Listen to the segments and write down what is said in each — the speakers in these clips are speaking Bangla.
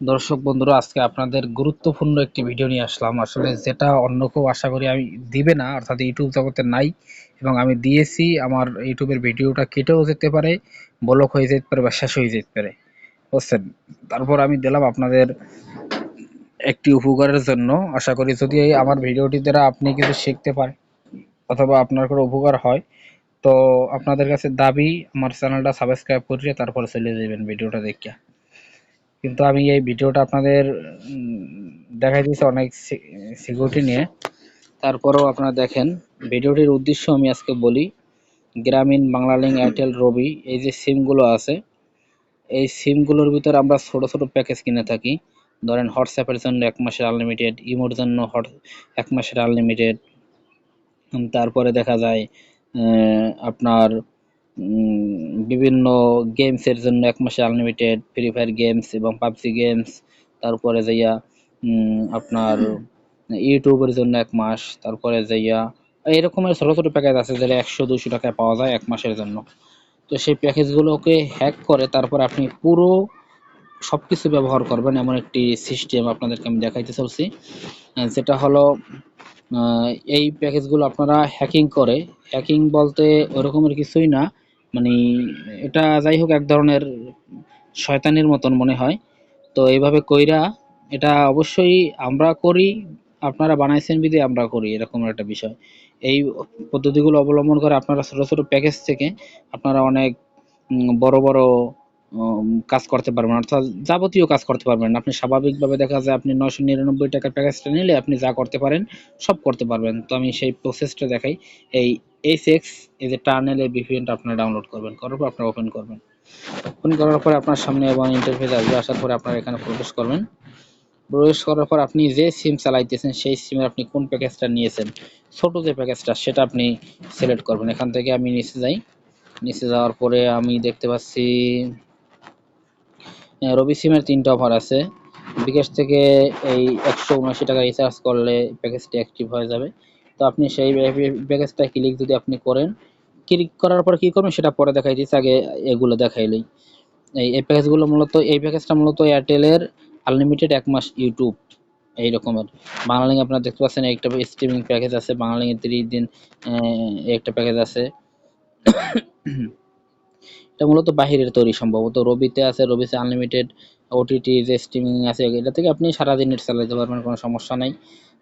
দর্শক বন্ধুরা, আজকে আপনাদের গুরুত্বপূর্ণ একটি ভিডিও নিয়ে আসলাম। আসলে যেটা অন্য কেউ আশা করি আমি দিবে না, অর্থাৎ ইউটিউব জগতে নাই, এবং আমি দিয়েছি, আমার ইউটিউবের ভিডিওটা কেটেও যেতে পারে ব্লক হয়ে যেতে পারে বা শেষ হয়ে যেতে পারে। বুঝছেন? তারপর আমি দিলাম আপনাদের একটি উপকারের জন্য। আশা করি যদি আমার ভিডিওটি দ্বারা আপনি কিছু শিখতে পারেন, অথবা আপনার কোনো উপকার হয়, তো আপনাদের কাছে দাবি, আমার চ্যানেলটা সাবস্ক্রাইব করিয়ে তারপরে চলে যাবেন ভিডিওটা দেখিয়া। কিন্তু আমি এই ভিডিওটা আপনাদের দেখাই দিয়েছি অনেক সিকিউরিটি নিয়ে। তারপরেও আপনারা দেখেন, ভিডিওটির উদ্দেশ্য আমি আজকে বলি, গ্রামীণ বাংলালিংক এয়ারটেল রবি, এই যে সিমগুলো আছে, এই সিমগুলোর ভিতরে আমরা ছোট ছোট প্যাকেজ কিনে থাকি। ধরেন হোয়াটসঅ্যাপের জন্য এক মাসের আনলিমিটেড, ইমোর জন্য হট, এক মাসের আনলিমিটেড তারপরে দেখা যায় আপনার বিভিন্ন গেমসের জন্য এক মাসে আনলিমিটেড ফ্রি ফায়ার গেমস এবং পাবজি গেমস তারপরে যাইয়া আপনার ইউটিউবের জন্য এক মাস, তারপরে যাইয়া এরকমের ছোট ছোট প্যাকেজ আছে যেটা একশো দুশো টাকায় পাওয়া যায় এক মাসের জন্য। তো সেই প্যাকেজগুলোকে হ্যাক করে তারপর আপনি পুরো সবকিছু ব্যবহার করবেন এমন একটি সিস্টেম আপনাদেরকে আমি দেখাইতে চলছি যেটা হলো এই প্যাকেজগুলো আপনারা হ্যাকিং করে হ্যাকিং বলতে ওরকমের কিছুই না মানে এটা যাই হোক এক ধরনের শয়তানির মতন মনে হয়। তো এইভাবে কইরা এটা অবশ্যই আমরা করি, আপনারা বানাইছেন বিধে আমরা করি, এরকম একটা বিষয়। এই পদ্ধতিগুলো অবলম্বন করে আপনারা ছোটো ছোটো প্যাকেজ থেকে আপনারা অনেক বড় বড় কাজ করতে পারবেন, অর্থাৎ যাবতীয় কাজ করতে পারবেন। আপনি স্বাভাবিকভাবে দেখা যায় আপনি নয়শো নিরানব্বই টাকার প্যাকেজটা নিলে আপনি যা করতে পারেন, সব করতে পারবেন। তো আমি সেই প্রসেসটা দেখাই। এই এইচ এক্স এই যে টার্নেল এই ভিপিএনটা আপনারা ডাউনলোড করবেন, করার পর আপনারা ওপেন করবেন। ওপেন করার পরে আপনার সামনে এবং ইন্টারফেস আসবে, আসার পরে আপনারা এখানে প্রবেশ করবেন। প্রবেশ করার পর আপনি যে সিম চালাইতেছেন, সেই সিমের আপনি কোন প্যাকেজটা নিয়েছেন, ছোট যে প্যাকেজটা সেটা আপনি সিলেক্ট করবেন। এখান থেকে আমি নিচে যাই। নিচে যাওয়ার পরে আমি দেখতে পাচ্ছি রবি সিমের তিনটা অফার আছে। বিকাশ থেকে এই একশো উনআশি টাকা রিচার্জ করলে প্যাকেজটি অ্যাক্টিভ হয়ে যাবে। তো আপনি সেই প্যাকেজটা ক্লিক যদি আপনি করেন ক্লিক করার পর কী করবেন সেটা পরে দেখাই দিচ্ছি আগে এগুলো দেখাইলেই এই এই প্যাকেজগুলো মূলত, এই প্যাকেজটা মূলত এয়ারটেলের আনলিমিটেড এক মাস ইউটিউব এই রকমের বাংলালিং আপনারা দেখতে পাচ্ছেন, একটা স্ট্রিমিং প্যাকেজ আছে বাংলালিংয়ের তিরিশ দিন একটা প্যাকেজ আছে। এটা মূলত বাহিরের তৈরি সম্ভবত। রবিতে আছে রবিতে আনলিমিটেড ওটিটি যে স্ট্রিমিং আছে, এটা থেকে আপনি সারাদিন নেট চালাতে পারবেন, কোনো সমস্যা নাই।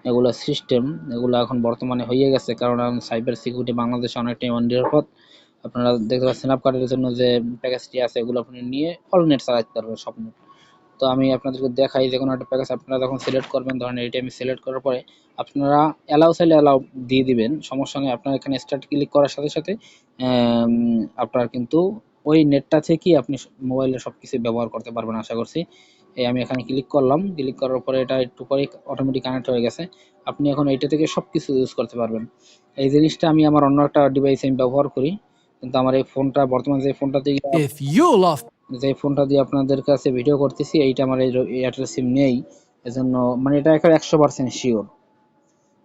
এগুলো সিস্টেম এগুলো এখন বর্তমানে হয়ে গেছে, কারণ সাইবার সিকিউরিটি বাংলাদেশে অনেকটাই অনিরাপদ আপনারা দেখতে পাচ্ছেন স্ন্যাপকার্টের জন্য যে প্যাকেজটি আছে, এগুলো আপনি নিয়ে অল নেট চালাতে পারবেন সব net। তো আমি আপনাদেরকে দেখাই যে কোনো একটা প্যাকেজ আপনারা যখন সিলেক্ট করবেন, ধরেন এইটা আমি সিলেক্ট করার পরে আপনারা অ্যালাউ চাইলে অ্যালাউ দিয়ে দিবেন, সমস্যা নেই। আপনার এখানে স্টার্ট ক্লিক করার সাথে সাথে আপনার কিন্তু ওই নেটটা থেকেই আপনি মোবাইলে সব কিছু ব্যবহার করতে পারবেন আশা করছি। এই আমি এখানে ক্লিক করলাম ক্লিক করার পরে এটা একটু পরে অটোমেটিক কানেক্ট হয়ে গেছে। আপনি এখন এইটা থেকে সব কিছু ইউজ করতে পারবেন। এই জিনিসটা আমি আমার অন্য একটা ডিভাইসে আমি ব্যবহার করি। কিন্তু আমার এই ফোনটা বর্তমানে যে ফোনটা দিয়ে যে ফোনটা দিয়ে আপনাদের কাছে ভিডিও করতেছি এইটা আমার এই এয়ারটেল সিম নেই। এজন্য মানে এটা একেবারে একশো পার্সেন্ট শিওর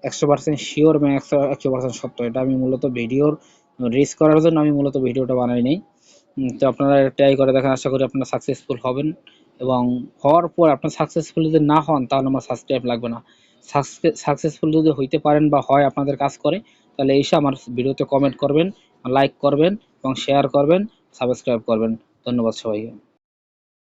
একশো পার্সেন্ট শিওর এবং একশো একশো পার্সেন্ট সত্য। এটা আমি মূলত ভিডিওর রিচ করার জন্য আমি মূলত ভিডিওটা বানাই নাই। তো আপনারা ট্রাই করে দেখেন, আশা করি আপনারা সাকসেসফুল হবেন। এবং হওয়ার পর আপনার সাকসেসফুল যদি না হন, তাহলে আমার সাবস্ক্রাইব লাগবে না। সাকসেসফুল যদি হইতে পারেন বা হয় আপনাদের কাজ করে, তাহলে এসে আমার ভিডিওতে কমেন্ট করবেন লাইক করবেন এবং শেয়ার করবেন সাবস্ক্রাইব করবেন। ধন্যবাদ সবাইকে।